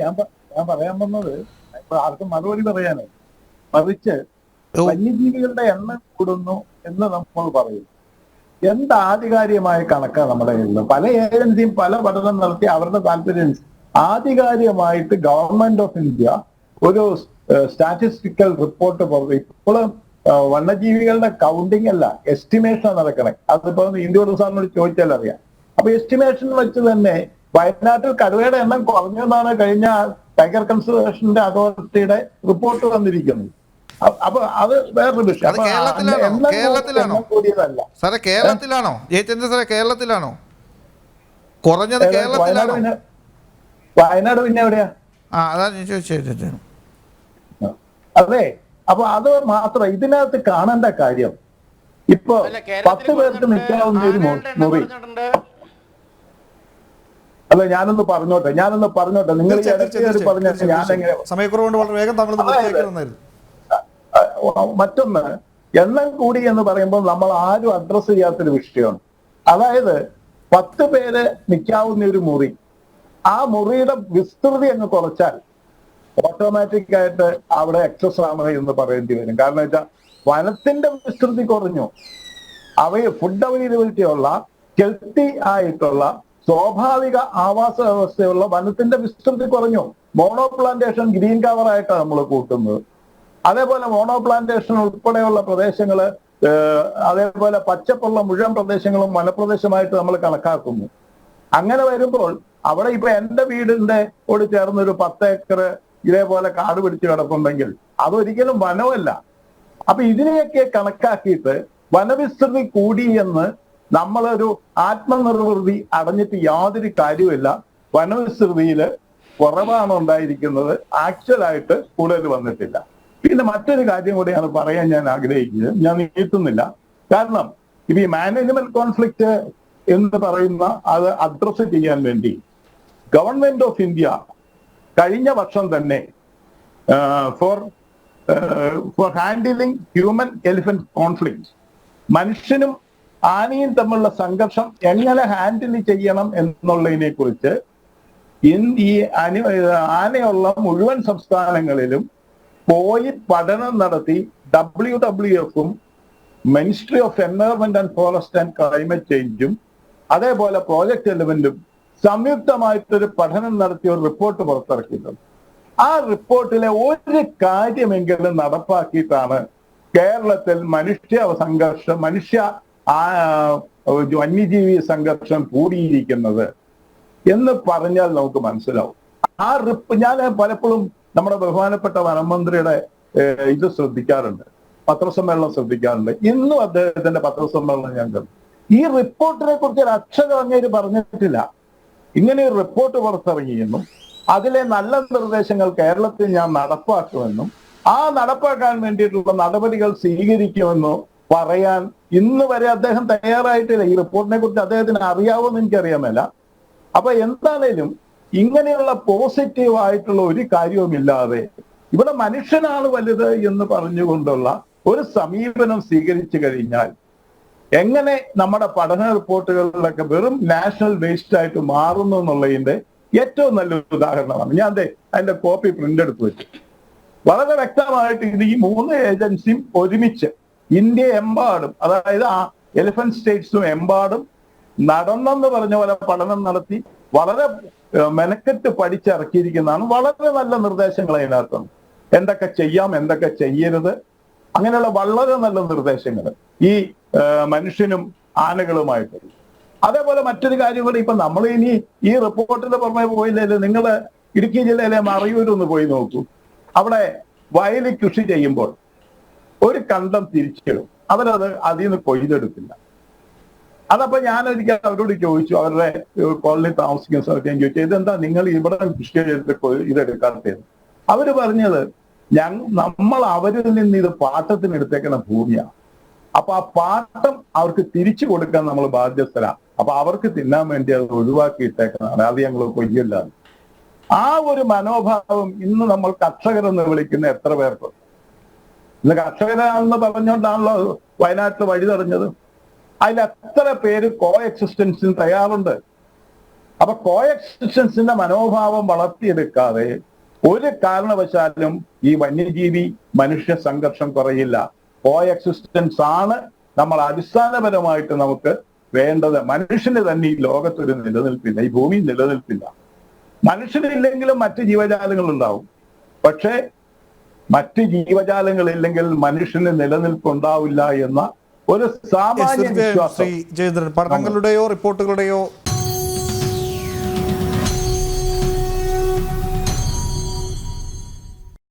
ഞാൻ ഞാൻ പറയാൻ വന്നത് ഇപ്പൊ ആർക്കും മറുപടി പറയാനോ? മറിച്ച്. വന്യജീവികളുടെ എണ്ണം കൂടുന്നു എന്ന് നമ്മൾ പറയും. എന്ത് ആധികാരികമായ കണക്കാണ് നമ്മുടെ കയ്യിൽ പല ഏജൻസിയും പല പഠനം നടത്തി അവരുടെ താല്പര്യം ആധികാരികമായിട്ട് ഗവൺമെന്റ് ഓഫ് ഇന്ത്യ ഒരു സ്റ്റാറ്റിസ്റ്റിക്കൽ റിപ്പോർട്ട് ഇപ്പോഴും വന്യജീവികളുടെ കൗണ്ടിങ് അല്ല എസ്റ്റിമേഷൻ നടക്കണേ. അതിപ്പോ ഇന്ത്യയോട് സാറിനോട് ചോദിച്ചാൽ അറിയാം അപ്പൊ എസ്റ്റിമേഷൻ വെച്ച് തന്നെ വയനാട്ടിൽ കടുവയുടെ എണ്ണം കുറഞ്ഞെന്നാണ് കഴിഞ്ഞ ടൈഗർ കൺസർവേഷന്റെ അതോറിറ്റിയുടെ റിപ്പോർട്ട് വന്നിരിക്കുന്നത്. അപ്പൊ അത് വേറൊരു വിഷയം. കേരളത്തിലാണോ? കേരളത്തിലാണോ? എണ്ണം സാറേ കേരളത്തിലാണോ? ജയചന്ദ്ര സാറേ കേരളത്തിലാണോ? കുറഞ്ഞത് വയനാട് കേരളത്തിലാണോ? പിന്നെ വയനാട് പിന്നെ എവിടെയാ? ആ അതാ അപ്പൊ അത് മാത്രം ഇതിനകത്ത് കാണേണ്ട കാര്യം. ഇപ്പൊ പത്ത് പേർക്ക് നിൽക്കാവുന്ന ഒരു മുറി. അല്ല ഞാനൊന്ന് പറഞ്ഞോട്ടെ ഞാനൊന്ന് പറഞ്ഞോട്ടെ. നിങ്ങൾ. സമയക്കുറവുകൊണ്ട് വളരെ വേഗം താങ്കൾ മറ്റൊന്ന് എണ്ണം കൂടി എന്ന് പറയുമ്പോൾ നമ്മൾ ആരും അഡ്രസ് ചെയ്യാത്തൊരു വിഷയമാണ്. അതായത് പത്ത് പേര് നിൽക്കാവുന്ന ഒരു മുറി. ആ മുറിയുടെ വിസ്തൃതി അങ്ങ് കുറച്ചാൽ ഓട്ടോമാറ്റിക് ആയിട്ട് അവിടെ എക്സസ് ആണ് എന്ന് പറയേണ്ടി വരും. കാരണം വെച്ചാൽ വനത്തിന്റെ വിസ്തൃതി കുറഞ്ഞു. അവയെ ഫുഡ് അവൈലബിലിറ്റി ഉള്ള ഹെൽത്തി ആയിട്ടുള്ള സ്വാഭാവിക ആവാസ വ്യവസ്ഥയുള്ള വനത്തിന്റെ വിസ്തൃതി കുറഞ്ഞു. മോണോ പ്ലാന്റേഷൻ ഗ്രീൻ കവർ ആയിട്ടാണ് നമ്മൾ കൂട്ടുന്നത്. അതേപോലെ മോണോ പ്ലാന്റേഷൻ ഉൾപ്പെടെയുള്ള പ്രദേശങ്ങൾ അതേപോലെ പച്ചപ്പുള്ള മുഴുവൻ പ്രദേശങ്ങളും വനപ്രദേശമായിട്ട് നമ്മൾ കണക്കാക്കുന്നു. അങ്ങനെ വരുമ്പോൾ അവിടെ ഇപ്പൊ എന്റെ വീടിന്റെ ഓട് ചേർന്നൊരു പത്ത് ഏക്കർ ഇതേപോലെ കാട് പിടിച്ച് കിടപ്പുണ്ടെങ്കിൽ അതൊരിക്കലും വനമല്ല. അപ്പൊ ഇതിനെയൊക്കെ കണക്കാക്കിയിട്ട് വനവിസ്തൃതി കൂടി എന്ന് നമ്മളൊരു ആത്മനിർവൃതി അടഞ്ഞിട്ട് യാതൊരു കാര്യമില്ല വനവിസ്തൃതിയിൽ കുറവാണ് ഉണ്ടായിരിക്കുന്നത്. ആക്ച്വലായിട്ട് കൂടുതൽ വന്നിട്ടില്ല. പിന്നെ മറ്റൊരു കാര്യം കൂടിയാണ് പറയാൻ ഞാൻ ആഗ്രഹിക്കുന്നത്. ഞാൻ നീട്ടുന്നില്ല. കാരണം ഇപ്പൊ ഈ മാനേജ്മെന്റ് കോൺഫ്ലിക്റ്റ് എന്ന് പറയുന്ന അത് അഡ്രസ് ചെയ്യാൻ വേണ്ടി ഗവൺമെന്റ് ഓഫ് ഇന്ത്യ കഴിഞ്ഞ വർഷം തന്നെ for for handling human elephant conflict മനുഷ്യനും ആനയും തമ്മിലുള്ള സംഘർഷം എങ്ങനെ ഹാൻഡിൽ ചെയ്യണം എന്നുള്ളതിനെ കുറിച്ച് ഈ അനു ആനയുള്ള മുഴുവൻ സംസ്ഥാനങ്ങളിലും പോയി പഠനം നടത്തി ഡബ്ല്യു ഡബ്ല്യു എഫും ministry of environment and forest and climate ചേഞ്ചും അതേപോലെ പ്രോജക്ട് എലമെന്റും സംയുക്തമായിട്ടൊരു പഠനം നടത്തിയ ഒരു റിപ്പോർട്ട് പുറത്തിറക്കിയിട്ടുണ്ട്. ആ റിപ്പോർട്ടിലെ ഒരു കാര്യമെങ്കിലും നടപ്പാക്കിയിട്ടാണ് കേരളത്തിൽ മനുഷ്യ സംഘർഷം മനുഷ്യ ആ വന്യജീവി സംഘർഷം കൂടിയിരിക്കുന്നത് എന്ന് പറഞ്ഞാൽ നമുക്ക് മനസ്സിലാവും. ആ റിപ്പ് ഞാൻ പലപ്പോഴും നമ്മുടെ ബഹുമാനപ്പെട്ട വനമന്ത്രിയുടെ ഇത് ശ്രദ്ധിക്കാറുണ്ട്. പത്രസമ്മേളനം ശ്രദ്ധിക്കാറുണ്ട്. ഇന്നും അദ്ദേഹത്തിന്റെ പത്രസമ്മേളനം ഞാൻ കണ്ടു. ഈ റിപ്പോർട്ടിനെ കുറിച്ച് ഒരു അക്ഷരം അങ്ങേര് പറഞ്ഞിട്ടില്ല. ഇങ്ങനെ ഒരു റിപ്പോർട്ട് പുറത്തിറങ്ങിയെന്നും അതിലെ നല്ല നിർദ്ദേശങ്ങൾ കേരളത്തിൽ ഞാൻ നടപ്പാക്കുമെന്നും ആ നടപ്പാക്കാൻ വേണ്ടിയിട്ടുള്ള നടപടികൾ സ്വീകരിക്കുമെന്നോ പറയാൻ ഇന്ന് വരെ അദ്ദേഹം തയ്യാറായിട്ടില്ല. ഈ റിപ്പോർട്ടിനെ കുറിച്ച് അദ്ദേഹത്തിന് അറിയാവുമെന്ന് എനിക്കറിയാമല്ല അപ്പൊ എന്താണേലും ഇങ്ങനെയുള്ള പോസിറ്റീവ് ആയിട്ടുള്ള ഒരു കാര്യവുമില്ലാതെ ഇവിടെ മനുഷ്യനാണ് വലുത് എന്ന് പറഞ്ഞുകൊണ്ടുള്ള ഒരു സമീപനം സ്വീകരിച്ചു കഴിഞ്ഞാൽ എങ്ങനെ നമ്മുടെ പഠന റിപ്പോർട്ടുകളിലൊക്കെ വെറും നാഷണൽ വേസ്റ്റ് ആയിട്ട് മാറുന്നു എന്നുള്ളതിന്റെ ഏറ്റവും നല്ലൊരു ഉദാഹരണമാണ്. ഞാൻ അതെ അതിന്റെ കോപ്പി പ്രിന്റ് എടുത്ത് വെച്ചു. വളരെ വ്യക്തമായിട്ട് ഇത് ഈ മൂന്ന് ഏജൻസിയും ഒരുമിച്ച് ഇന്ത്യ എമ്പാടും അതായത് ആ എലിഫന്റ് സ്റ്റേറ്റ്സും എമ്പാടും നടന്നെന്ന് പറഞ്ഞ പോലെ പഠനം നടത്തി വളരെ മെനക്കെട്ട് പഠിച്ചിറക്കിയിരിക്കുന്നതാണ്. വളരെ നല്ല നിർദ്ദേശങ്ങൾ അതിനകത്ത് എന്തൊക്കെ ചെയ്യാം എന്തൊക്കെ ചെയ്യരുത് അങ്ങനെയുള്ള വളരെ നല്ല നിർദ്ദേശങ്ങൾ ഈ മനുഷ്യനും ആനകളുമായിട്ട്. അതേപോലെ മറ്റൊരു കാര്യം കൂടി ഇപ്പൊ നമ്മൾ ഇനി ഈ റിപ്പോർട്ടിന്റെ പുറമെ പോയില്ലേ നിങ്ങൾ ഇടുക്കി ജില്ലയിലെ മറയൂരൊന്ന് പോയി നോക്കൂ. അവിടെ വയലിൽ കൃഷി ചെയ്യുമ്പോൾ ഒരു കണ്ടം തിരിച്ചിടും. അവരത് അതിൽ നിന്ന് കൊയ്തെടുക്കില്ല അതപ്പോ ഞാൻ ഒരിക്കൽ അവരോട് ചോദിച്ചു അവരുടെ കോളനി താമസിക്കുന്ന സ്ഥലത്ത് ഞാൻ ചോദിച്ചു ഇതെന്താ നിങ്ങൾ ഇവിടെ കൃഷി ചെയ്തിട്ട് ഇതെടുക്കാത്തത്? അവർ പറഞ്ഞത് ഞങ്ങൾ നമ്മൾ അവരിൽ നിന്ന് ഇത് പാട്ടത്തിന് എടുത്തേക്കുന്ന ഭൂമിയാണ് അപ്പൊ ആ പാട്ടം അവർക്ക് തിരിച്ചു കൊടുക്കാൻ നമ്മൾ ബാധ്യസ്ഥരാ. അപ്പൊ അവർക്ക് തിന്നാൻ വേണ്ടി അത് ഒഴിവാക്കിയിട്ടേക്കുന്നതാണ് അത് ഞങ്ങൾ കൊയ്യല്ലാതെ ആ ഒരു മനോഭാവം ഇന്ന് നമ്മൾ കർഷകരെന്ന് വിളിക്കുന്ന എത്ര പേർക്ക് ഇന്ന് കർഷകനാണെന്ന് പറഞ്ഞുകൊണ്ടാണല്ലോ വയനാട്ടിൽ വഴി തടഞ്ഞത് അതിൽ എത്ര പേര് കോ എക്സിസ്റ്റൻസിന് തയ്യാറുണ്ട്? അപ്പൊ കോ എക്സിസ്റ്റൻസിന്റെ മനോഭാവം വളർത്തിയെടുക്കാതെ ഒരു കാരണവശാലും ഈ വന്യജീവി മനുഷ്യ സംഘർഷം കുറയില്ല. കോ എക്സിസ്റ്റൻസ് ആണ് നമ്മൾ അടിസ്ഥാനപരമായിട്ട് നമുക്ക് വേണ്ടത്. മനുഷ്യന് തന്നെ ഈ ലോകത്തൊരു നിലനിൽപ്പില്ല ഈ ഭൂമി നിലനിൽപ്പില്ല. മനുഷ്യനില്ലെങ്കിലും മറ്റ് ജീവജാലങ്ങൾ ഉണ്ടാവും പക്ഷേ മറ്റ് ജീവജാലങ്ങളില്ലെങ്കിൽ മനുഷ്യന് നിലനിൽപ്പുണ്ടാവില്ല എന്ന ഒരു സാമാന്യ ശ്രീ വിശ്വാസം ജയചന്ദ്രൻ പഠനങ്ങളുടെയോ റിപ്പോർട്ടുകളുടെയോ